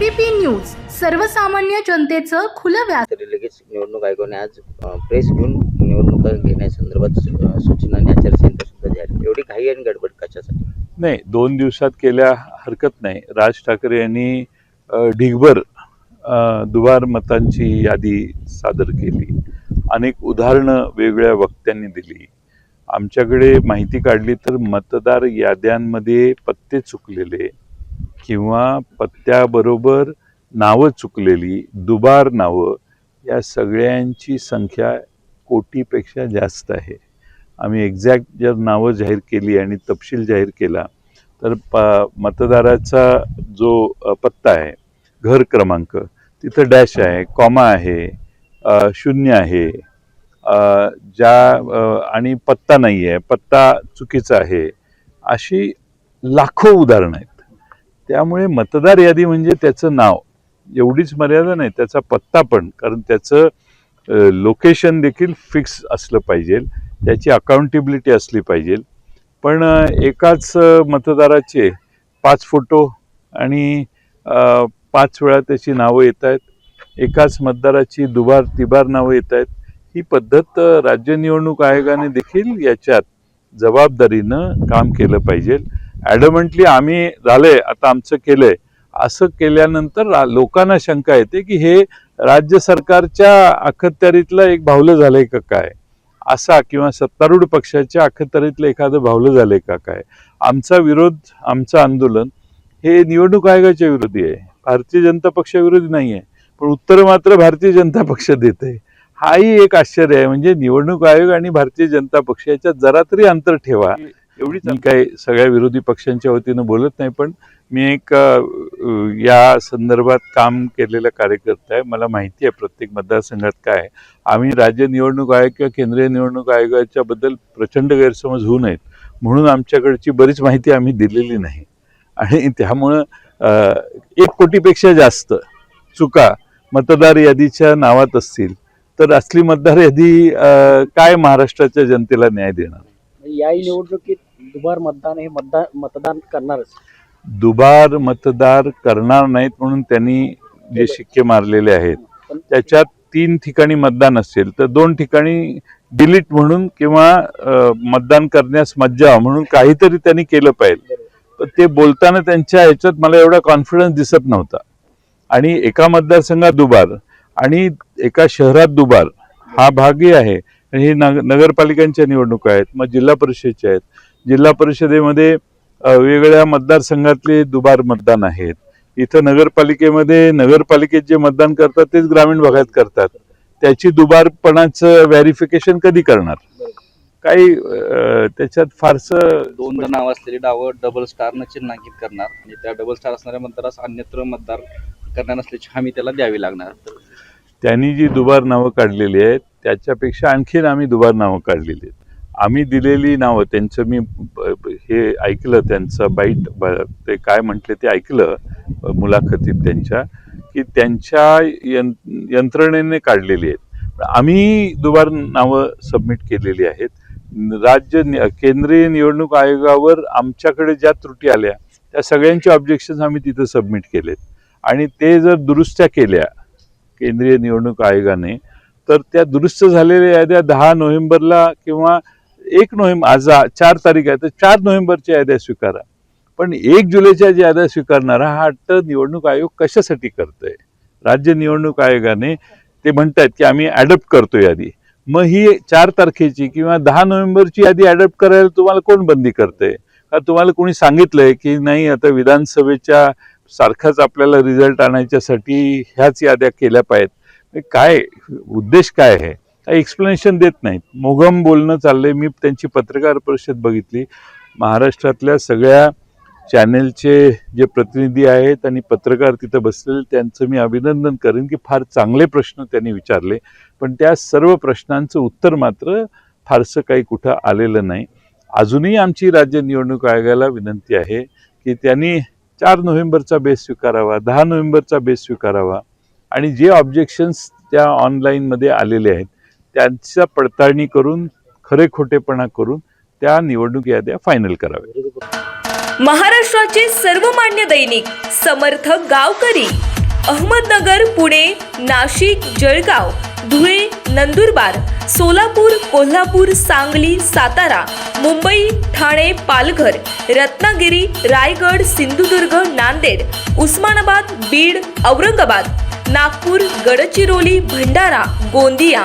ABP news सर्वसामान्य जनतेचं खुलं व्यास लगेच निवडणूक आयोगाने आज अ, प्रेस घेऊन निवडणुका घेण्यासंदर्भात सू- अ, सूचना आणि आचारसंहिता सुद्धा जारी. एवढी घाई आणि गडबड कशासाठी? नाही दोन दिवसात केल्या हरकत नाही. राज ठाकरे यांनी अ, ढिगभर अ, दुबार मतांची यादी सादर केली. अनेक उदाहरणं वेगळ्या वक्त्यांनी दिली. आमच्याकडे माहिती काढली तर मतदार याद्यांमध्ये पत्ते चुकलेले. किंवा पत्त्याबरोबर नावं चुकलेली दुबार नावं या सगळ्यांची संख्या कोटीपेक्षा जास्त आहे. आम्ही एक्झॅक्ट जर नावं जाहीर केली आणि तपशील जाहीर केला तर प मतदाराचा जो पत्ता आहे घर क्रमांक तिथं डॅश आहे कॉमा आहे शून्य आहे ज्या आणि पत्ता नाही आहे पत्ता चुकीचा आहे अशी लाखो उदाहरणं आहेत. त्यामुळे मतदार यादी म्हणजे त्याचं नाव. एवढीच मर्यादा नाही त्याचा पत्ता पण. कारण त्याचं लोकेशन देखील फिक्स असलं पाहिजे. त्याची अकाउंटेबिलिटी असली पाहिजे. पण एकाच मतदाराचे पाच फोटो आणि पाच वेळा त्याची नावं येत आहेत. एकाच मतदाराची दुबार तिबार नावं येत आहेत. ही पद्धत राज्य निवडणूक आयोगाने देखील याच्यात जबाबदारीनं काम केलं पाहिजे. ॲडमंटली आम्ही झालंय आता आमचं केलंय असं केल्यानंतर लोकांना शंका येते की हे राज्य सरकारच्या अखत्यारीतलं एक भावलं झालंय का काय? असा किंवा सत्तारूढ पक्षाच्या अखत्यारीतलं एखादं भावलं झालंय का काय? आमचा विरोध आमचं आंदोलन हे निवडणूक आयोगाच्या विरोधी आहे. भारतीय जनता पक्षाविरोधी नाही आहे पण उत्तर मात्र भारतीय जनता पक्ष देत आहे. हाही एक आश्चर्य आहे. म्हणजे निवडणूक आयोग आणि भारतीय जनता पक्ष याच्यात जरा तरी अंतर ठेवा. एवढीच मी काही सगळ्या विरोधी पक्षांच्या वतीनं बोलत नाही पण मी एक या संदर्भात काम केलेला कार्यकर्ता आहे. मला माहिती आहे प्रत्येक मतदारसंघात काय आहे. आम्ही राज्य निवडणूक आयोग किंवा केंद्रीय निवडणूक आयोगाच्या बद्दल प्रचंड गैरसमज होऊ नयेत. म्हणून आमच्याकडची बरीच माहिती आम्ही दिलेली नाही. आणि त्यामुळं एक कोटीपेक्षा जास्त चुका मतदार यादीच्या नावात असतील तर असली मतदार यादी काय महाराष्ट्राच्या जनतेला न्याय देणार? याही निवडणुकीत दुबार मतदान हे मतदान मतदान करणारच. दुबार मतदार करणार नाहीत म्हणून त्यांनी जे शिक्के मारलेले आहेत त्याच्यात तीन ठिकाणी मतदान असेल तर दोन ठिकाणी डिलीट म्हणून किंवा मतदान करण्यास मज्जा म्हणून काहीतरी त्यांनी केलं पाहिजे. पण ते बोलताना त्यांच्या ह्याच्यात मला एवढा कॉन्फिडन्स दिसत नव्हता. आणि एका मतदारसंघात दुबार आणि एका शहरात दुबार हा भागही आहे. आणि हे नग नगरपालिकांच्या निवडणुका आहेत मग जिल्हा परिषदेच्या आहेत. जिल्हा परिषदेमध्ये वेगवेगळ्या मतदारसंघातले दुबार मतदान आहेत. इथं नगरपालिकेमध्ये नगरपालिकेत जे मतदान करतात तेच ग्रामीण भागात करतात. त्याची दुबारपणाचं व्हेरिफिकेशन कधी करणार? काही त्याच्यात फारसं दोनदा नाव असलेली डावं डबल स्टारनं चिन्हांकित करणार आणि त्या डबल स्टार असणाऱ्या मतदारास अन्यत्र मतदार करणार नसल्याची हमी त्याला द्यावी लागणार. त्यांनी जी दुबार नावं काढलेली आहेत त्याच्यापेक्षा आणखीन आम्ही दुबार नावं काढलेली आहेत. आम्ही दिलेली नावं त्यांचं मी हे ऐकलं त्यांचं बाईट ब- ते काय म्हटले ते ऐकलं मुलाखतीत त्यांच्या की त्यांच्या यंत्रणेने काढलेली आहेत. आम्ही दुबार नावं सबमिट केलेली आहेत. राज्य केंद्रीय निवडणूक आयोगावर आमच्याकडे ज्या त्रुटी आल्या त्या सगळ्यांचे ऑब्जेक्शन्स आम्ही तिथं सबमिट केलेत. आणि ते जर दुरुस्त्या केल्या केंद्रीय निवडणूक आयोगाने तर त्या दुरुस्त झालेल्या याद्या दहा नोव्हेंबरला किंवा एक नोव्हेंबर आज चार तारीख आहे तर चार नोव्हेंबरच्या याद्या स्वीकारा. पण एक जुलैच्या ज्या याद्या स्वीकारणारा हा हट्ट निवडणूक आयोग कशासाठी करतोय? राज्य निवडणूक आयोगाने ते म्हणतात की आम्ही ॲडप्ट करतो यादी. मग ही चार तारखेची किंवा दहा नोव्हेंबरची यादी ॲडप्ट करायला तुम्हाला कोण बंदी करतंय? का तुम्हाला कोणी सांगितलंय की नाही आता विधानसभेच्या सारखाच आपल्याला रिझल्ट आणायच्यासाठी ह्याच याद्या केल्या पाहिजेत? काय उद्देश काय आहे? काही एक्सप्लेनेशन देत नाहीत. मोघम बोलणं चाललंय. मी त्यांची पत्रकार परिषद बघितली. महाराष्ट्रातल्या सगळ्या चॅनेलचे जे प्रतिनिधी आहेत आणि पत्रकार तिथं बसलेले त्यांचं मी अभिनंदन करेन की फार चांगले प्रश्न त्यांनी विचारले. पण त्या सर्व प्रश्नांचं उत्तर मात्र फारसं काही कुठं आलेलं नाही. अजूनही आमची राज्य निवडणूक आयोगाला विनंती आहे की त्यांनी चार नोव्हेंबरचा बेस स्वीकारावा दहा नोव्हेंबरचा बेस स्वीकारावा. आणि जे ऑब्जेक्शन्स त्या ऑनलाईनमध्ये आलेले आहेत त्यांच्या पडताळणी करून खरे खोटेपणा करून त्या निवडणूक याद्या फायनल कराव्या. महाराष्ट्राचे सर्वमान्य दैनिक समर्थ गावकरी अहमदनगर पुणे नाशिक जळगाव धुळे नंदुरबार सोलापूर कोल्हापूर सांगली सातारा मुंबई ठाणे पालघर रत्नागिरी रायगड सिंधुदुर्ग नांदेड उस्मानाबाद बीड औरंगाबाद नागपूर गडचिरोली भंडारा गोंदिया